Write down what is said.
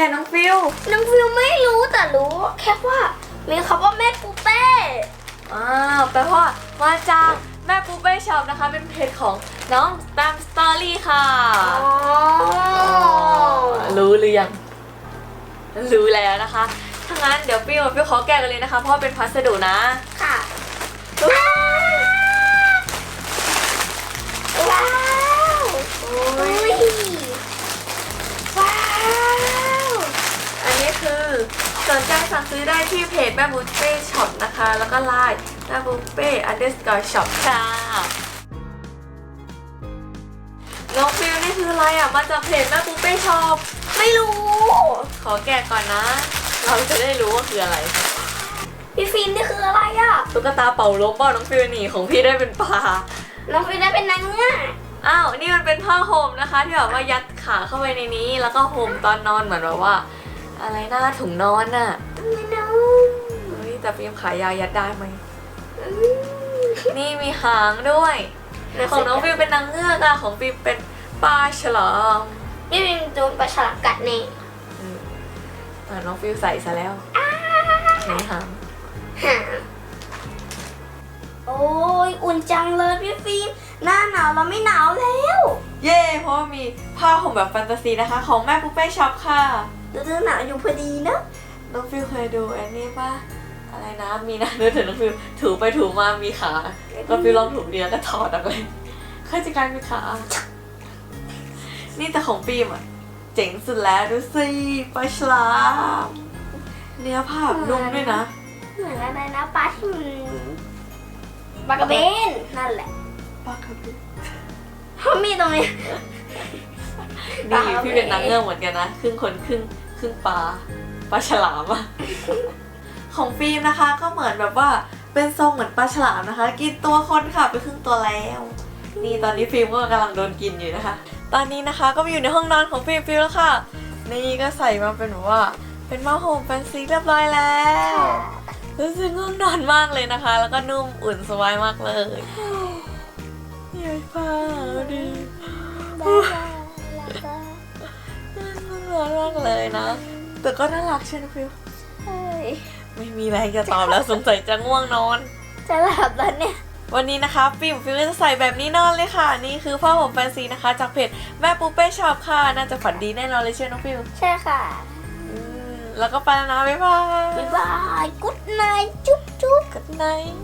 อะน้องฟิวน้องฟิวไม่รู้แต่รู้ แค่ว่ามีคำว่าแม่ปูเป้อ้าวแปลว่ามาจากแม่ปูเป้ช็อปนะคะ เป็นเพจของน้องตามสตอรี่ค่ะอ๋อรู้หรือยังรู้แล้วนะคะถ้างั้นเดี๋ยวฟิวฟิวขอแกะกันเลยนะคะเพราะว่าเป็นพัสดุนะ ค่ะ สนใจสั่งซื้อได้ที่เพจแม่บุฟเป้ช็อปนะคะ แล้วก็ไลน์แม่บุฟเป้ underscore shop ค่ะน้องฟิวนี่คืออะไรอะ มาจากเพจแม่บุฟเป้ช็อปไม่รู้ ขอแกะก่อนนะ เราจะได้รู้ว่าคืออะไรพี่ฟินนี่คืออะไรอะตุ๊กตาเป่าลมเปล่าน้องฟิวหนีของพี่ได้เป็นปลาน้องฟินได้เป็นนางเงือกอ้าวนี่มันเป็นผ้าห่มนะคะ ที่แบบว่ายัดขาเข้าไปในนี้ แล้วก็ห่มตอนนอนเหมือนแบบว่า อะไรหน้าถุงนอนน่ะไม่น้องเฮ้ยแต่ฟิล์มขายาวยัดได้ไหมนี่มีหางด้วย ของน้องฟิล์มเป็นนางเงือกอะของฟิล์มเป็นปลาฉลามพี่ฟินโดนปลาฉลามกัดแน่อืมอะน้องฟิล์มใส่ซะแล้วไหนหางหาโอ้ยอุ่นจังเลยพี่ฟิล์มหน้าหนาวเราไม่หนาวแล้ว เย้เพราะว่ามีผ้าห่มแบบแฟนตาซีนะคะ ของแม่ปุ๊เป้ช็อปค่ะ ดูเธอหนาวอยู่พอดีนะน้องฟิลเคยดูอันนี้ป่ะอะไรนะมีนะนึกถึงน้องฟิลถูไปถูมามีขาน้องฟิลลองถูเดียวก็ถอดออกเลยข้าจะกลายเป็นขานี่แต่ของฟิล์มอะเจ๋งสุดแล้วดูสิปลาฉลามเนื้อผ้าแบบนุ่มด้วยนะเหมือนอะไรนะปลาที่มันปลากระเบนนั่นแหละปลากระเบนเขามีตรงนี้นี่พี่เป็นนางเงือกเหมือนกันนะครึ่งคนครึ่ง ครึ่งปลาปลาฉลามอะของฟิล์มนะคะก็เหมือนแบบว่าเป็นทรงเหมือนปลาฉลามนะคะ กินตัวคนค่ะไปครึ่งตัวแล้ว นี่ตอนนี้ฟิล์มก็กำลังโดนกินอยู่นะคะ ตอนนี้นะคะก็มาอยู่ในห้องนอนของฟิล์มฟิล์มแล้วค่ะ นี่ก็ใส่มาเป็นแบบว่า เป็นผ้าห่มแฟนซีเรียบร้อยแล้วรู้สึกง่วงนอนมากเลยนะคะ แล้วก็นุ่มอุ่นสบายมากเลยใหญ่ผ้าดี นะ แต่ก็น่ารักใช่ไหมฟิวเฮ้ยไม่มีอะไรจะตอบแล้วสงสัยจะง่วงนอน จะหลับแล้วเนี่ย วันนี้นะคะฟิล์มฟิล์มก็จะใส่แบบนี้นอนเลยค่ะ นี่คือผ้าห่มแฟนซีนะคะ จากเพจแม่ปูเป้ช็อปค่ะ น่าจะฝันดีแน่นอนเลยเชื่อน้องฟิวใช่ค่ะอืมแล้วก็ไปแล้วนะบ๊ายบาย บ๊ายบาย กุ๊ดไนท์จุ๊บจุ๊บกันไนท์